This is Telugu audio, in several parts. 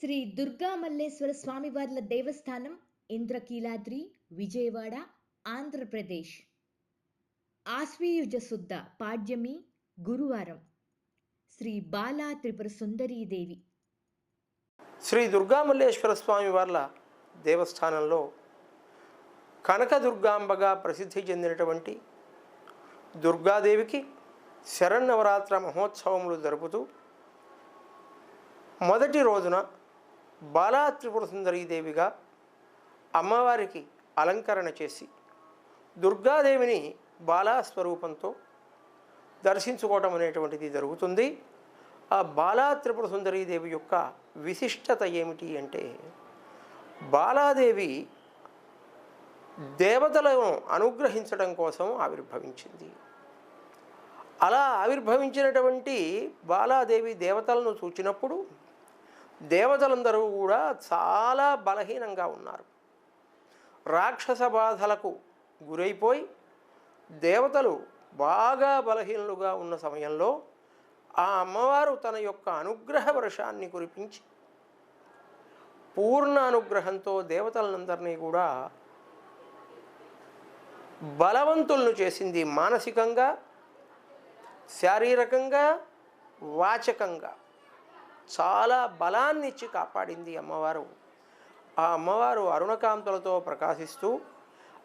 శ్రీ దుర్గా మల్లేశ్వర స్వామివార్ల దేవస్థానం ఇంద్రకీలాద్రి విజయవాడ ఆంధ్రప్రదేశ్. ఆశ్వీయుజ శుద్ధ పాడ్యమి గురువారం. శ్రీ బాలా త్రిపుర సుందరీదేవి శ్రీ దుర్గామల్లేశ్వర స్వామి వార్ల దేవస్థానంలో కనకదుర్గాంబగా ప్రసిద్ధి చెందినటువంటి దుర్గాదేవికి శరన్నవరాత్ర మహోత్సవములు జరుపుతూ మొదటి రోజున బాలా త్రిపుర సుందరీదేవిగా అమ్మవారికి అలంకరణ చేసి దుర్గాదేవిని బాలా స్వరూపంతో దర్శించుకోవటం అనేటువంటిది జరుగుతుంది. ఆ బాలా త్రిపుర సుందరీదేవి యొక్క విశిష్టత ఏమిటి అంటే బాలాదేవి దేవతలను అనుగ్రహించడం కోసం ఆవిర్భవించింది. అలా ఆవిర్భవించినటువంటి బాలాదేవి దేవతలను చూచినప్పుడు దేవతలందరూ కూడా చాలా బలహీనంగా ఉన్నారు. రాక్షస బాధలకు గురైపోయి దేవతలు బాగా బలహీనులుగా ఉన్న సమయంలో ఆ అమ్మవారు తన యొక్క అనుగ్రహ వర్షాన్ని కురిపించి పూర్ణ అనుగ్రహంతో దేవతలందరినీ కూడా బలవంతులను చేసింది మానసికంగా శారీరకంగా వాచకంగా. చాలా బలాన్ని ఇచ్చి కాపాడింది అమ్మవారు. ఆ అమ్మవారు అరుణకాంతులతో ప్రకాశిస్తూ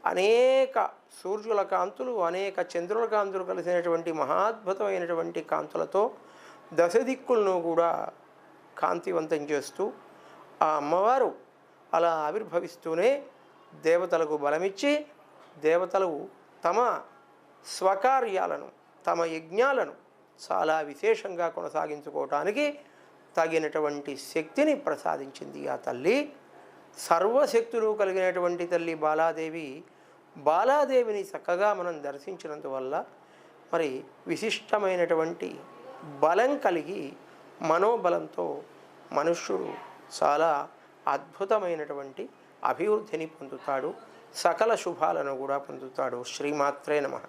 అనేక సూర్యుల కాంతులు అనేక చంద్రుల కాంతులు కలిసినటువంటి మహాద్భుతమైనటువంటి కాంతులతో దశ దిక్కులను కూడా కాంతివంతం చేస్తూ ఆ అమ్మవారు అలా ఆవిర్భవిస్తూనే దేవతలకు బలమిచ్చి దేవతలు తమ స్వకార్యాలను తమ యజ్ఞాలను చాలా విశేషంగా కొనసాగించుకోవటానికి తగినటువంటి శక్తిని ప్రసాదించింది ఆ తల్లి. సర్వశక్తులు కలిగినటువంటి తల్లి బాలాదేవి. బాలాదేవిని చక్కగా మనం దర్శించినందువల్ల మరి విశిష్టమైనటువంటి బలం కలిగి మనోబలంతో మనుష్యుడు చాలా అద్భుతమైనటువంటి అభివృద్ధిని పొందుతాడు. సకల శుభాలను కూడా పొందుతాడు. శ్రీమాత్రే నమ.